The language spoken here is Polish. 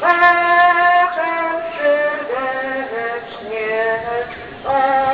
Kocham serdecznie, o